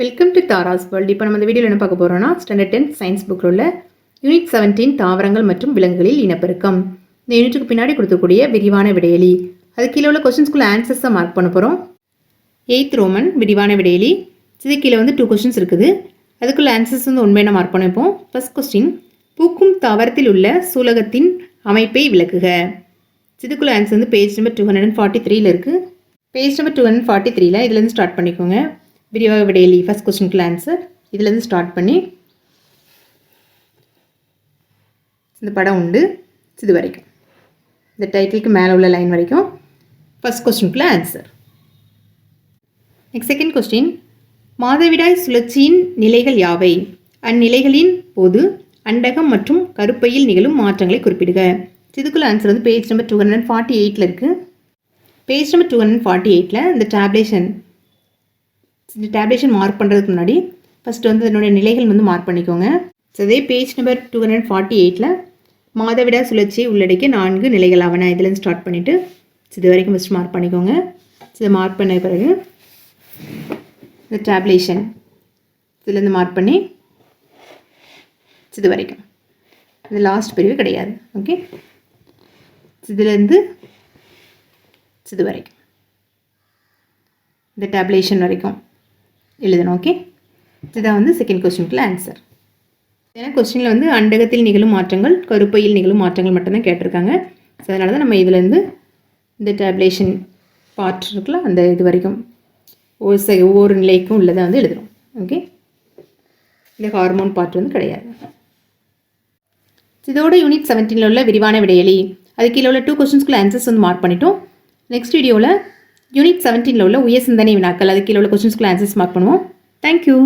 Welcome to Tara's world இப்போ நம்ம இந்த வீடியோவில் என்ன பார்க்க போகிறோம்னா ஸ்டாண்டர்ட் டென்த் சயின்ஸ் புக்கில் உள்ள யூனிட் செவன்டீன் தாவரங்கள் மற்றும் விலங்குகளில் இனப்பெருக்கம். இந்த யூனிட்டுக்கு பின்னாடி கொடுக்கக்கூடிய விரிவான விடையலி. அது கீழே உள்ள கொஸ்டின்ஸ்குள்ள ஆன்சர்ஸை மார்க் பண்ண போகிறோம் எயித் ரோமன் விரிவான விடையலி. இது கீழே வந்து டூ கொஸ்டின்ஸ் இருக்குது. அதுக்குள்ள ஆன்சர்ஸ் வந்து உண்மையான மார்க் பண்ணிப்போம். ஃபர்ஸ்ட் கொஸ்டின் பூக்கும் தாவரத்தில் உள்ள சூலகத்தின் அமைப்பை விளக்குக. இதுக்குள்ள ஆன்சர் வந்து page number two hundred and forty த்ரீல இருக்குது page number two hundred forty த்ரீல இதுலேருந்து ஸ்டார்ட் பண்ணிக்கோங்க. விரிவாக விடையலி ஃபஸ்ட் கொஸ்டினுக்குள்ள ஆன்சர் இதுலேருந்து ஸ்டார்ட் பண்ணி இந்த படம் உண்டு. இது வரைக்கும். இந்த டைட்டிலுக்கு மேலே உள்ள லைன் வரைக்கும். ஃபஸ்ட் கொஸ்டினுக்குள்ள ஆன்சர் நெக்ஸ்ட் செகண்ட் கொஸ்டின் மாதவிடாய் சுழற்சியின் நிலைகள் யாவை? அந்நிலைகளின் போது அண்டகம் மற்றும் கருப்பையில் நிகழும் மாற்றங்களை குறிப்பிடுக. இதுக்குள்ள ஆன்சர் வந்து page number two hundred forty எயிட்டில் இருக்குது page number two hundred forty எயிட்டில் இந்த டேப்லேஷன் டேப்லேஷன் மார்க் பண்ணுறதுக்கு முன்னாடி ஃபஸ்ட்டு வந்து என்னுடைய நிலைகள் வந்து மார்க் பண்ணிக்கோங்க. ஸோ அதே page number two hundred forty எயிட்டில் மாதவிடா சுழற்சியை உள்ளடக்கிய நான்கு நிலைகள் ஆவன. இதுலேருந்து ஸ்டார்ட் பண்ணிவிட்டு இது வரைக்கும் ஃபஸ்ட் மார்க் பண்ணிக்கோங்க. இதை மார்க் பண்ண பிறகு இந்த டேப்லேஷன் இதுலேருந்து மார்க் பண்ணி இது வரைக்கும். இது லாஸ்ட் பிரிவு கிடையாது. ஓகே இதுலேருந்து இது வரைக்கும். இந்த டேப்லேஷன் வரைக்கும். எழுதணும் ஓகே இதுதான் வந்து செகண்ட் கொஸ்டினுக்குள்ள ஆன்சர் ஏன்னா கொஸ்டினில் வந்து அண்டகத்தில் நிகழும் மாற்றங்கள் கருப்பையில் நிகழும் மாற்றங்கள் மட்டும்தான் கேட்டிருக்காங்க. ஸோ அதனால தான் நம்ம இதுலேருந்து இந்த டேப்லேஷன் பார்ட் இருக்குல்ல அந்த இது வரைக்கும் ஒவ்வொரு செ ஒவ்வொரு நிலைக்கும் உள்ளதை வந்து எழுதுகிறோம் ஓகே இந்த ஹார்மோன் பார்ட் வந்து கிடையாது. இதோட யூனிட் செவன்டீனில் உள்ள விரிவான விடையலி அது கீழே உள்ள டூ கொஸ்டின்ஸ்க்குள்ள ஆன்சர்ஸ் வந்து மார்க் பண்ணிட்டோம். நெக்ஸ்ட் வீடியோவில் யூனிட் செவன்டீனில் உள்ள உயர் சிந்தனை வினாக்கள் அது கீழே உள்ள கொஸ்டின்ஸ்க்குள்ள ஆன்சர்ஸ் மார்க் பண்ணுவோம். Thank you